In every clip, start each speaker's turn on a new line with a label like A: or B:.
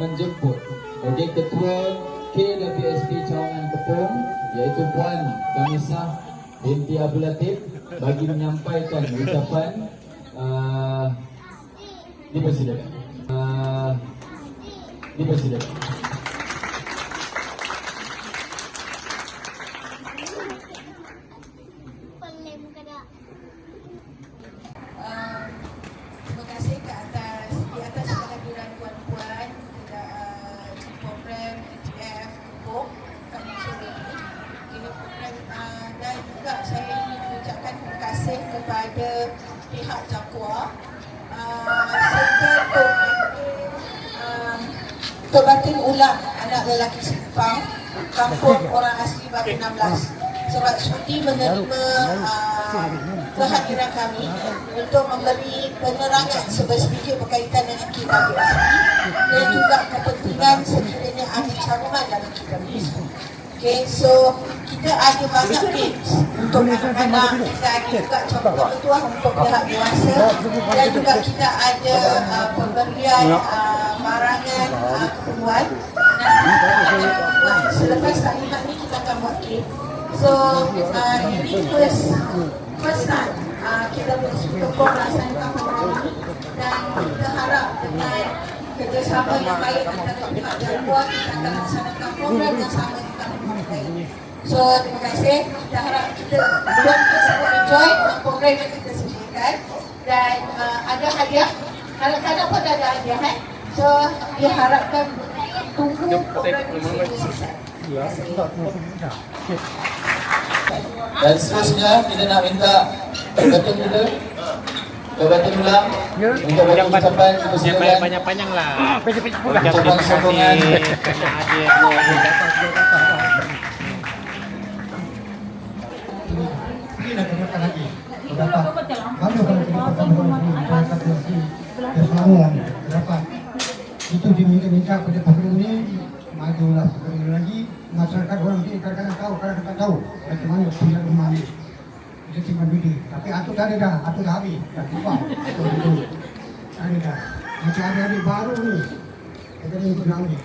A: menjemput Okey, Ketua KWSP Cawangan Kepong iaitu Puan Kamisah binti Abdul Latif bagi menyampaikan ucapan uh, dipersilakan. Uh, dipersilakan.
B: Pihak Jakwa uh, serta um, Tok Ulang anak lelaki Sepang kampung orang asli Batu 16 sebab sudi menerima uh, kehadiran kami untuk memberi penerangan sebersedikit berkaitan dengan KWSP dan juga kepentingan sekiranya ahli cawangan dalam KWSP. Okay, so kita ada banyak tips untuk anak-anak, kita ada juga campur ketua untuk pihak dewasa. Dan juga kita ada uh, pemberian uh, barangan uh, keperluan. Nanti kita akan buat, selepas taklimat ni kita akan buat kek. So, uh, ini first, first time uh, kita bersyukur melaksanakan program ini dan kita harap dengan kerjasama yang baik antara pihak jadual kita akan laksanakan program yang sama. So, terima kasih. Kita harap kita buat kita semua enjoy program yang kita sediakan. Dan uh, ada hadiah. Kadang-kadang pun ada hadiah eh. So, diharapkan tunggu program ini selesai.
A: Dan seterusnya kita nak minta Ketua kita. Ketua ulang untuk bagi ucapan persilakan.
C: panjang-panjang lah. Ucap
A: Sokongan-
C: terima kasih
D: Ini. Pendapat. Mana kalau kita pertama
E: masyarakat Turki dan Selangor dapat itu diminta-minta pada program ini majulah sekali lagi. Masyarakat orang ini kadang-kadang tahu kadang-kadang tak tahu bagaimana punya rumah ini itu simpan duit tapi aku tak ada dah aku dah habis. Dah lupa itu itu ada dah. Macam adik-adik baru ni kita ni nak ambil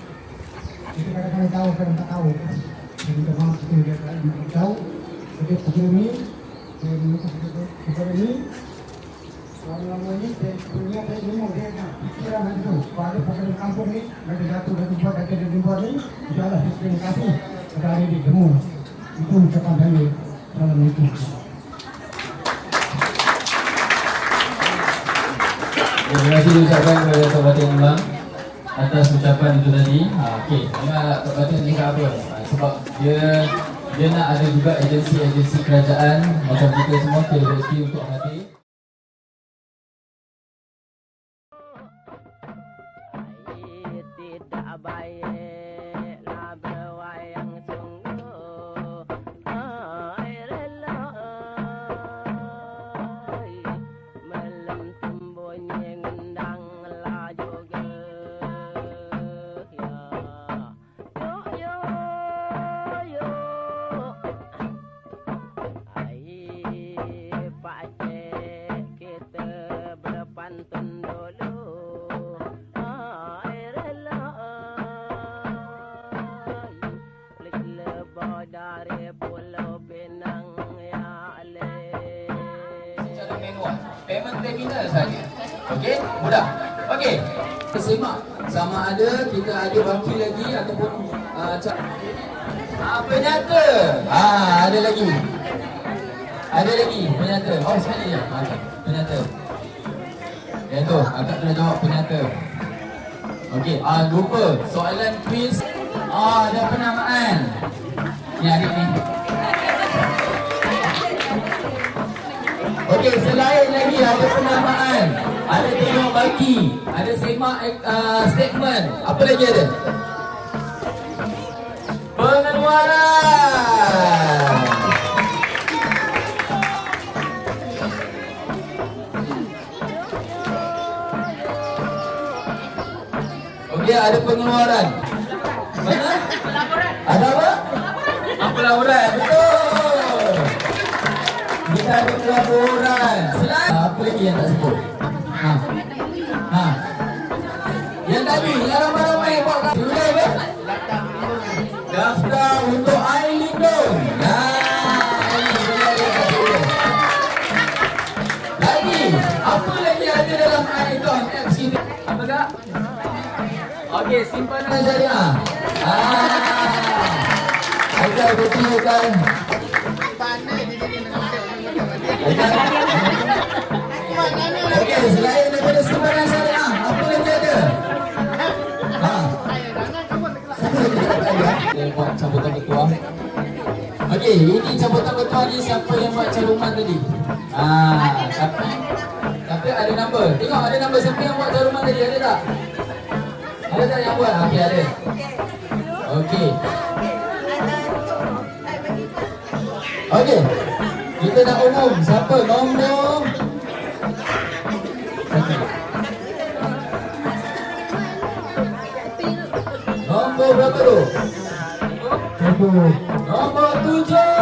E: itu kadang-kadang tahu kadang tak tahu. Jadi minta maaf kita tak tahu jadi program ini dia minta program ini Lama-lama ni saya punya saya dia nak fikiran macam tu. Pada pasal kampung ni, mereka jatuh dari tempat kata dari tempat ni, saya terima kasih kepada hari di Jemu. Itu ucapan saya. Assalamualaikum.
A: Terima kasih diucapkan kepada Tok Batin Imam atas ucapan itu tadi. Ha, Okey, ingat Tok Batin ni apa? Ha, sebab dia dia nak ada juga agensi-agensi kerajaan macam kita semua KBSP untuk hati. Terminal saja. Okey, mudah. Okey. Semak sama ada kita ada wakil lagi ataupun uh, ca- ah, penyata. Ah, ada lagi. Ada lagi penyata. Oh, sekali je. Ah, penyata. Ya tu, akak telah jawab penyata. Okey, ah lupa soalan quiz. Ah, ada penamaan. Ni adik ni. Okey, selain lagi ada penamaan, ada tengok baki, ada semak uh, statement. Apa lagi ada? Pengeluaran. Okey, ada pengeluaran. Mana? Ada apa? Pelaburan. Betul. Kita ada pelaburan. Selain apa lagi yang tak sebut? Ha. Ha. Yang tadi, yang ramai-ramai buat kat Sudah apa? Daftar untuk air lindung. Ha. Lagi, apa lagi ada dalam air tu? Apps kita. Apa kak? Okey, simpanan syariah. Ah. Agar betul kan? Okey? Ha. Ini cabutan ketua ni siapa yang buat caluman tadi? Ah, tapi tapi ada nombor. Tengok ada nombor siapa yang buat caluman tadi? Ada tak? Ada tak yang buat? Okey, ada. Okey. Okey. Kita nak umum siapa nombor. Nombor berapa tu?
E: Itu
A: Nombor tujuh.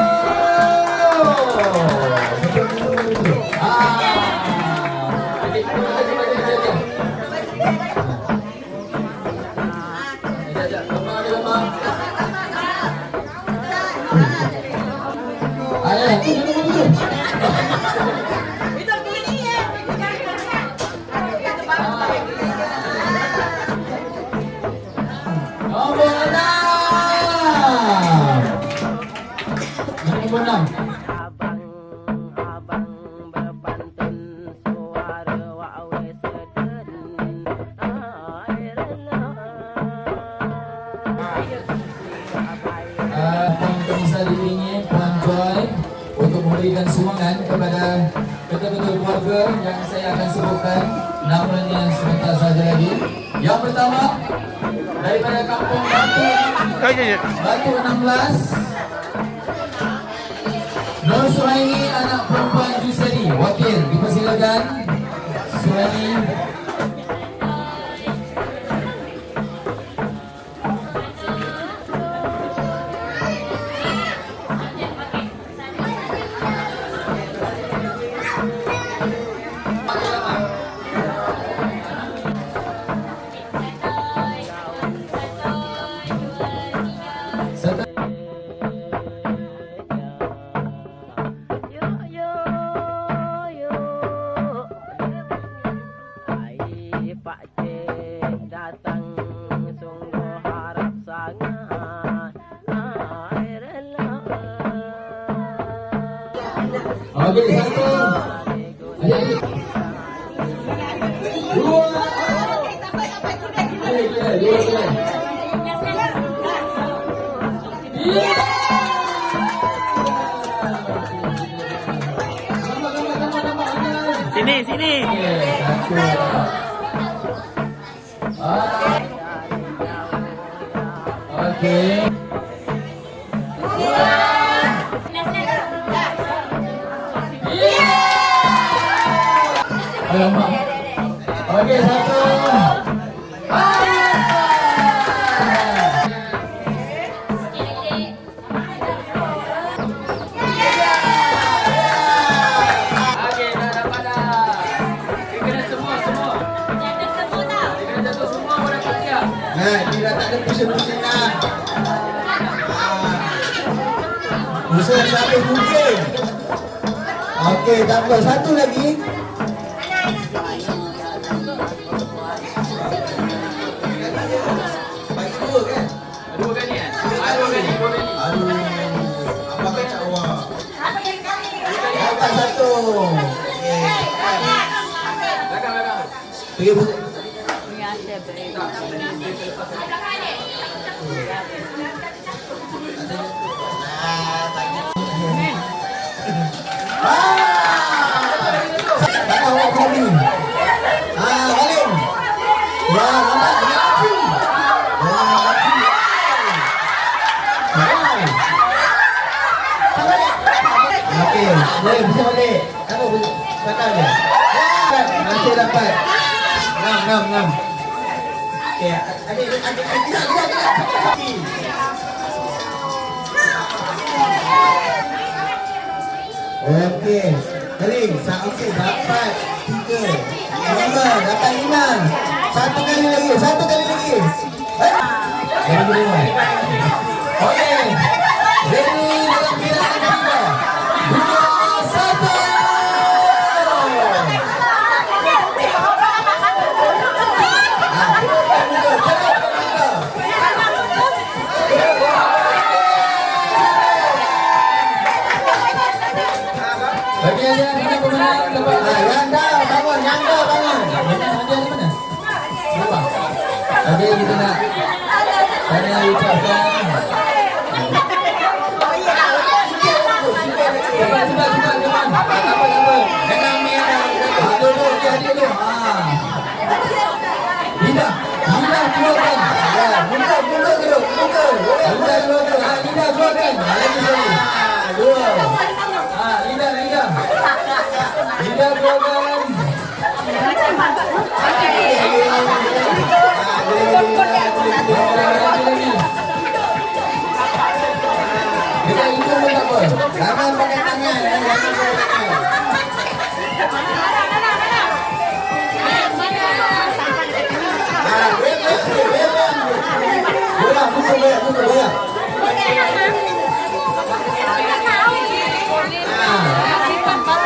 A: Keluarga yang saya akan sebutkan? Namanya sebentar saja lagi. Yang pertama daripada kampung Batu Batu 16 Nur Suhaimi anak perempuan Juseri wakil dipersilakan. Okey,
C: Sini, sini.
A: Okey, satu. Ah. Okey. Alamak. Okey, satu.
D: Mungkin. Okey, tak apa. Satu lagi. Dapat. Enam, enam, enam. Okey, adik, adik, adik, adik, adik, adik, adik. Okey, kering, sa okey, dapat tiga, lima, dapat lima, satu kali lagi, satu kali lagi. Eh. Okey, ready Yanda, bangun, Yanda, bangun.
A: Ada di mana? Okey, kita nak tanya ucapkan. Cepat, cepat, cepat, cepat. Tak apa, tak apa. Jangan merah. Ah, dulu, okey, adik dulu. Ah. Linda, Linda keluarkan.
D: Ya, buka, buka dulu, buka. Boleh,
A: Linda
D: boleh.
A: keluarkan. Ah, Linda keluarkan. Ah, lagi sekali.
D: Ah, dua.
A: Ah,
D: eh. Ah. Bola,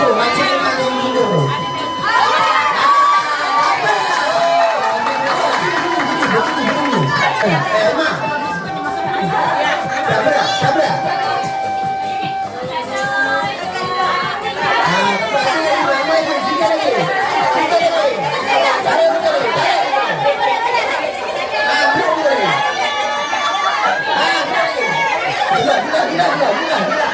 D: buka, bola, buka, bola. Ah, tu,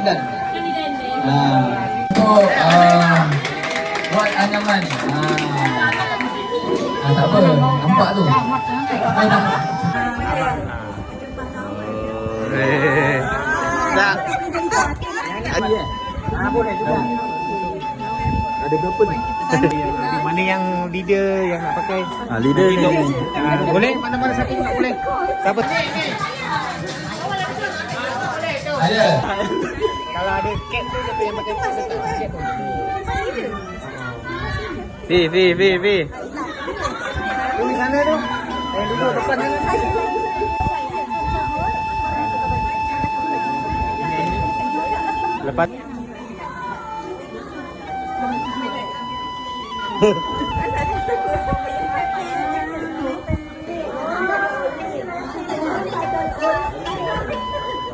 A: Dendan. Ha. Untuk uh, buat anyaman. Ha. ha. tak apa, nampak tu. Apa nak?
C: Tak. Mana yang leader yang nak pakai?
F: Ah, leader ni.
C: Ah, boleh? Mana-mana satu tak boleh? Siapa?
A: Ada.
C: Kalau ada cap tu siapa yang pakai cap tu? Cap tu.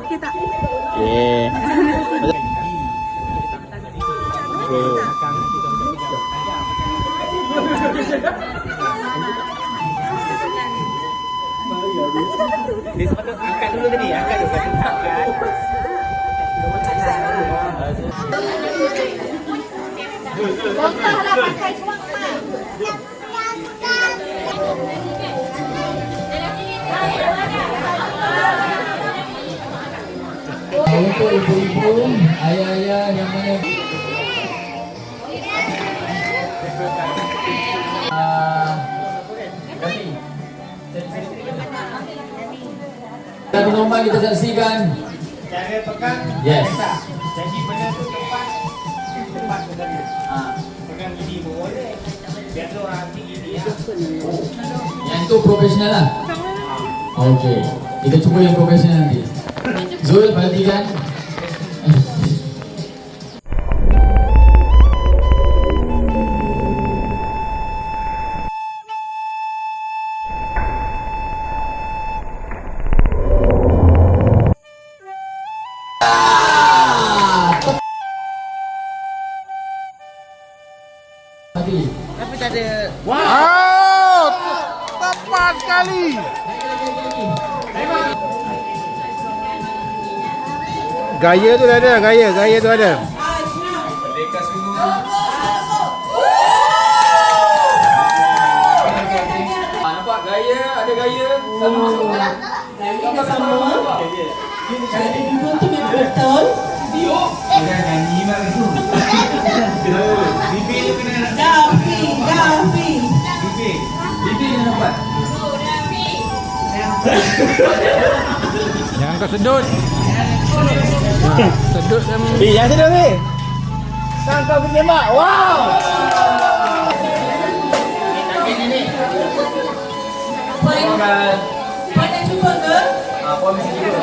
C: Okay. Angkat dulu kata angkat.
A: Untuk ibu-ibu, ayah-ayah yang mana Ah. Dan normal kita saksikan
C: Cara pegang
A: Yes.
C: Jadi benda tu tempat Tempat sebenarnya
A: ah,
C: Pegang gini boleh Biasa orang tinggi ni
A: Yang itu profesional lah Okey Kita cuba yang profesional nanti
F: જોયેલ ભાઈ જાન Gaya tu dah ada, gaya, gaya tu ada.
A: Ah, nampak? Gaya, ada gaya. Sama. Masuk Bibi kena nampak?
F: Jangan kau sedut. Sedut kan. Eh, jangan sedut ni. Sang kau pergi tembak. Wow!
B: Nak cuba ke?
A: Ah, puan mesti cuba.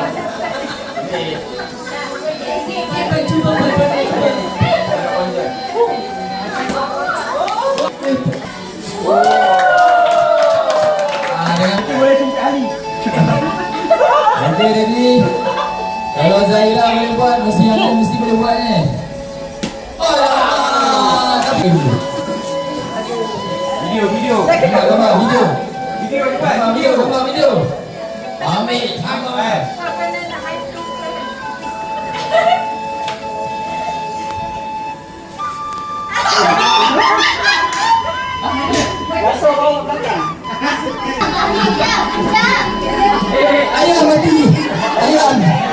A: Ah, dengan boleh Ali ready? Kalau Zahira boleh buat, mesti anda mesti boleh buat ni Oh, tapi
C: Video, video.
A: Gambar, gambar, video.
C: Video cepat.
A: Gambar, video, gambar, video. Ambil, sama eh. Eh, ayam mati Ayam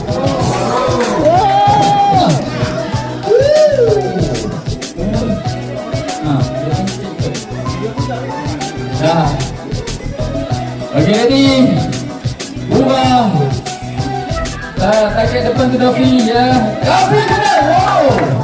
A: Okay, ready? Ubah. Tak, tarik depan tu Dafi ya. Dafi kena. Wow.